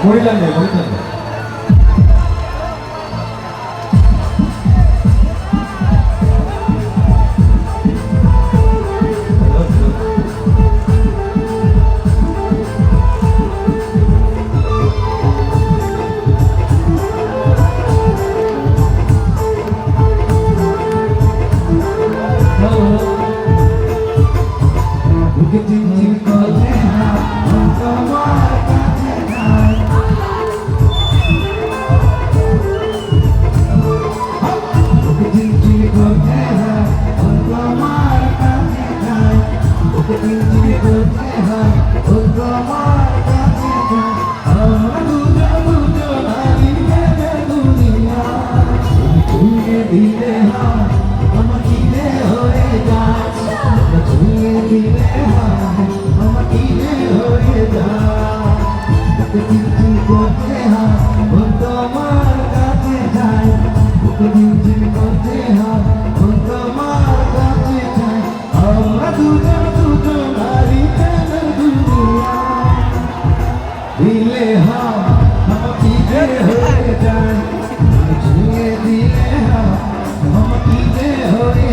回来也不可能 দুজন দুজন হারিয়ে দুনিয়া দিলে আমার কিনে হয়ে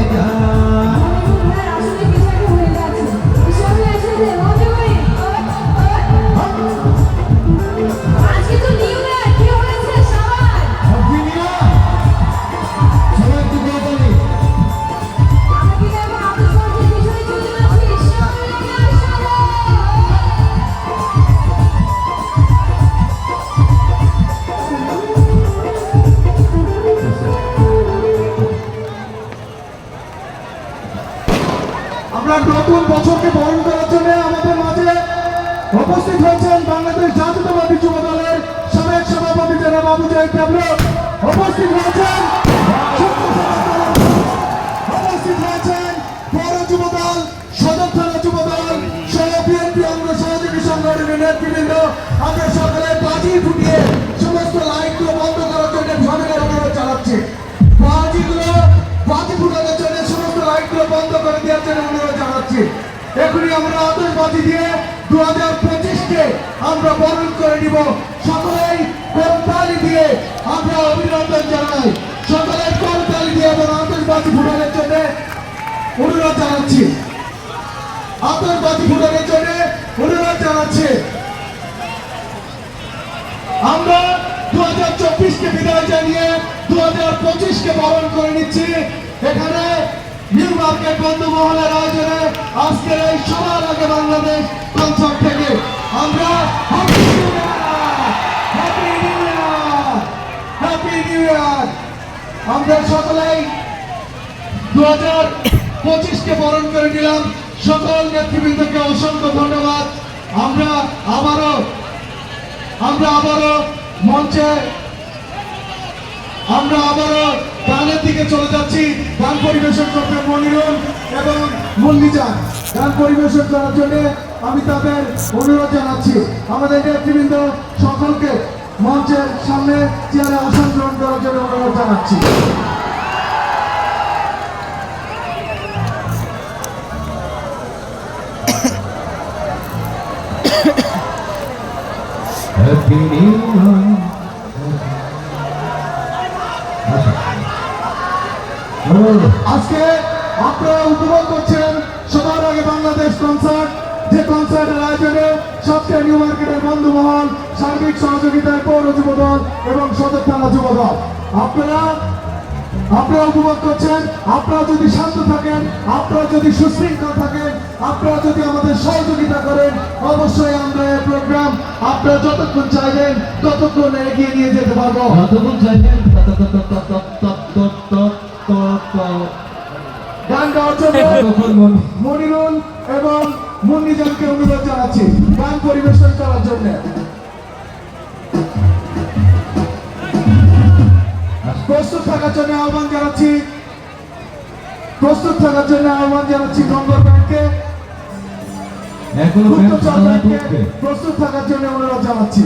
আমরা নতুন বছরকে বরণ করার জন্য আমাদের মাঝে উপস্থিত হয়েছেন বাংলাদেশ জাতীয়তাবাদী যুব দলের সাবেক সভাপতি জেলা বাবু জাহিদ ক্যাবলো উপস্থিত হয়েছেন উপস্থিত হয়েছেন পৌর যুব আমরা সকালে বাজি অনুরোধ এখনই আমরা আতশবাজি দিয়ে দু হাজার পঁচিশকে আমরা বরণ করে নিব। সকলেই করতালি দিয়ে আমরা অভিনন্দন জানাই। সকলেই করতালি দিয়ে এবং আতশবাজি ফুটানোর জন্য অনুরোধ জানাচ্ছি। আতশবাজি ফুটানোর জন্য অনুরোধ জানাচ্ছি। আমরা দু হাজার চব্বিশকে বিদায় জানিয়ে দু হাজার পঁচিশকে বরণ করে নিচ্ছি। এখানে নিউ মার্কেট আয়োজনে আজকের এই সবার আগে বাংলাদেশ কনসার্ট থেকে। আমরা আমরা সকলেই দু হাজার পঁচিশকে বরণ করে নিলাম। সকল নেতৃবৃন্দকে অসংখ্য ধন্যবাদ। আমরা আবারও আমরা আবারও মঞ্চে, আমরা আবারও দিকে চলে যাচ্ছি। গান পরিবেশন করতে মনিরুল এবং মল্লিজা গান পরিবেশন করার জন্য আমি তাদের অনুরোধ জানাচ্ছি। আমাদের নেতৃবৃন্দ সকলকে মঞ্চের সামনে চেয়ারে আসন গ্রহণ করার জন্য অনুরোধ জানাচ্ছি। হ্যাপি নিউ ইয়ার আজকে আপনারা উপভোগ করছেন সবার আগে বাংলাদেশ কনসার্ট যে কনসার্টের আয়োজনে সবচেয়ে নিউ মার্কেটের বন্ধু মহল সার্বিক সহযোগিতায় পৌর যুব দল এবং সদর থানা যুব দল। আপনারা আপনারা উপভোগ করছেন, আপনারা যদি শান্ত থাকেন, আপনারা যদি সুশৃঙ্খল থাকেন, আপনারা যদি আমাদের সহযোগিতা করেন, অবশ্যই আমরা এই প্রোগ্রাম আপনারা যতক্ষণ চাইবেন, ততক্ষণ এগিয়ে নিয়ে যেতে পারব। যতক্ষণ চাইবেন তত গান গাওয়ার জন্য মনিরুল এবং মুন্নিজানকে অনুরোধ জানাচ্ছি গান পরিবেশন করার জন্য। প্রস্তুত থাকার জন্য আহ্বান জানাচ্ছি। প্রস্তুত থাকার জন্য আহ্বান জানাচ্ছি নম্বর ব্যাংকে প্রস্তুত থাকার জন্য অনুরোধ জানাচ্ছি।